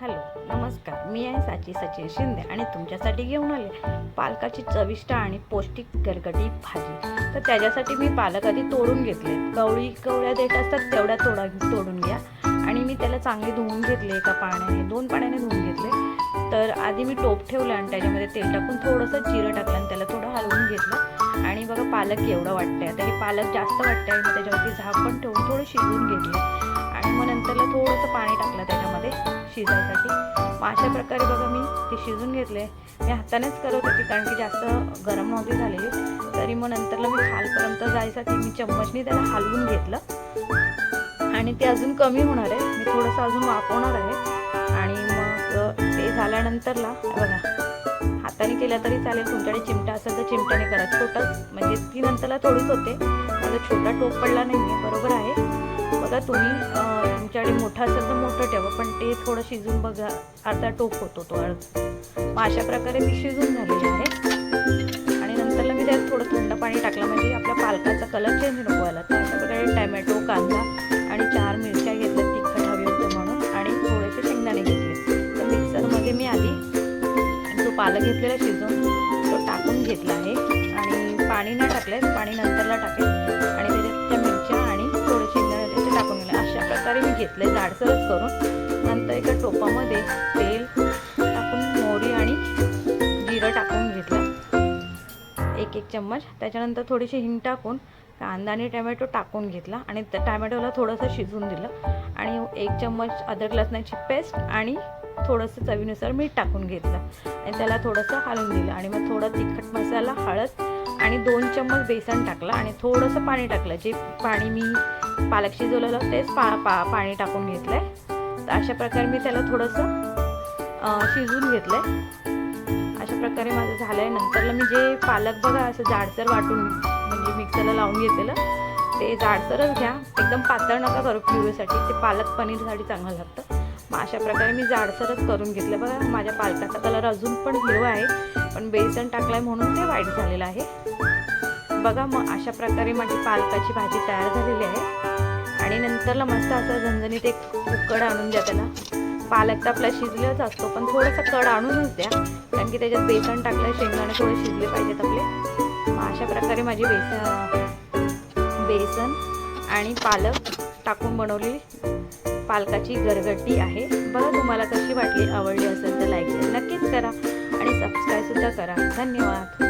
Hello नमस्कार. मी आहे साची सचिन शिंदे आणि तुमच्यासाठी घेऊन आले पालकाची चविष्ट आणि पौष्टिक गरगटी भाजी. तर त्याच्यासाठी मी पालक आधी तोडून घेतले. कवळी कवळ्या देत असतात तेवढ्या तोडा तोडून घ्या. आणि मी त्याला चांगली धुवून घेतले एका पाण्याने दोन पाण्याने धुवून घेतले. तर आधी मी टोप ठेवलं आणि त्याच्यामध्ये तेल टाकून थोडंसं जिरं टाकलं आणि त्याला थोडं हलवून घेतलं. आणि बघा पालक एवढं वाटतंय. आता हे पालक जास्त वाटतंय मी त्याच्यावरती झाक पण ठेवून थोडं शिजवून घेतलं. आणि मग नंतरला थोडंसं पाणी टाकलं त्याच्यामध्ये. शिजायसाठी. मग अशा प्रकारे बघा मी ते शिजून घेतले. मी हातानेच करत होती कारण की जास्त गरम नव्हती झालेली. तरी मग नंतरला मी खालपर्यंत जायसाठी मी चम्मचनी त्याला हलवून घेतलं. आणि ते अजून कमी होणार आहे. मी थोडंसं अजून वापवणार आहे. आणि मग ते झाल्यानंतरला बघा हाताने केलं तरी चालेल. तुमच्याकडे चिमटा असेल तर चिमट्याने करा. छोटं म्हणजे ती नंतरला थोडीच होते. माझा छोटा टोप पडला नाही आहे बरोबर आहे. बघा तुम्ही तुमच्याकडे मोठं असेल तर मोठं ठेवा पण ते थोडं शिजून बघा अर्धा टोप होतो तो अर्धा मग अशा प्रकारे मी शिजून झालेली आहे. आणि नंतरला मी त्यात थोडं थंड पाणी टाकलं म्हणजे आपल्या पालकाचा कलर चेंज नको आला तर अशा प्रकारे टॅमॅटो कांदा आणि चार मिरच्या घेतल्या तिखट हवी होतं म्हणून आणि थोडेसे शेंगदाणे घेतले. तर मिक्सरमध्ये मी आधी जो पालक घेतलेला शिजून तो टाकून घेतला आहे. आणि पाणी न टाकले पाणी नंतरला टाकलं घेतलं मी जाडसरच करून नंतर एका टोपामध्ये तेल टाकून मोहरी आणि जिरं टाकून घेतलं. एक एक चम्मच. त्याच्यानंतर थोडीशी हिंग टाकून कांदा आणि टमॅटो टाकून घेतला आणि त्या टमॅटोला थोडंसं शिजवून दिलं. आणि एक चम्मच अद्रक लसणाची पेस्ट आणि थोडंसं चवीनुसार मीठ टाकून घेतलं. आणि त्याला थोडंसं हलवून दिलं. आणि मग थोडं तिखट मसाला हळद आणि दोन चम्मच बेसन टाकलं आणि थोडंसं पाणी टाकलं. जे पाणी मी पालक शिजवलेलं तेच पा पा पाणी टाकून घेतलं आहे तर अशा प्रकारे मी त्याला थोडंसं शिजून घेतलं आहे अशा प्रकारे माझं झालं आहे नंतरला मी जे पालक बघा असं जाडसर वाटून म्हणजे मिक्सरला लावून घेतलेलं ते जाडसरच घ्या. एकदम पातळ नका करू प्युरीसाठी. ते पालक पनीरसाठी चांगलं लागतं. मग अशा प्रकारे मी जाडसरच करून घेतलं. बघा माझ्या पालकाचा कलर अजून पण हिरवा आहे पण बेसन टाकलाय म्हणून ते वाईट झालेलं आहे. बघा मग अशा प्रकारे माझी पालकाची भाजी तयार झालेली आहे. आणि नंतरला मस्त असं झणझणीत एक उकड आणून द्या त्याला. पालक तर आपला शिजलेलाच असतो पण थोडंसं कड आणूनच द्या. कारण की त्याच्यात बेसन टाकलं शेंगदाणे थोडे शिजले पाहिजेत आपले. मग अशा प्रकारे माझी बेसन बेसन आणि पालक टाकून बनवलेली पालकाची गरगट्टी आहे. बघा तुम्हाला कशी वाटली आवडली असेल तर लाईक नक्कीच करा आणि सबस्क्राईबसुद्धा करा. धन्यवाद.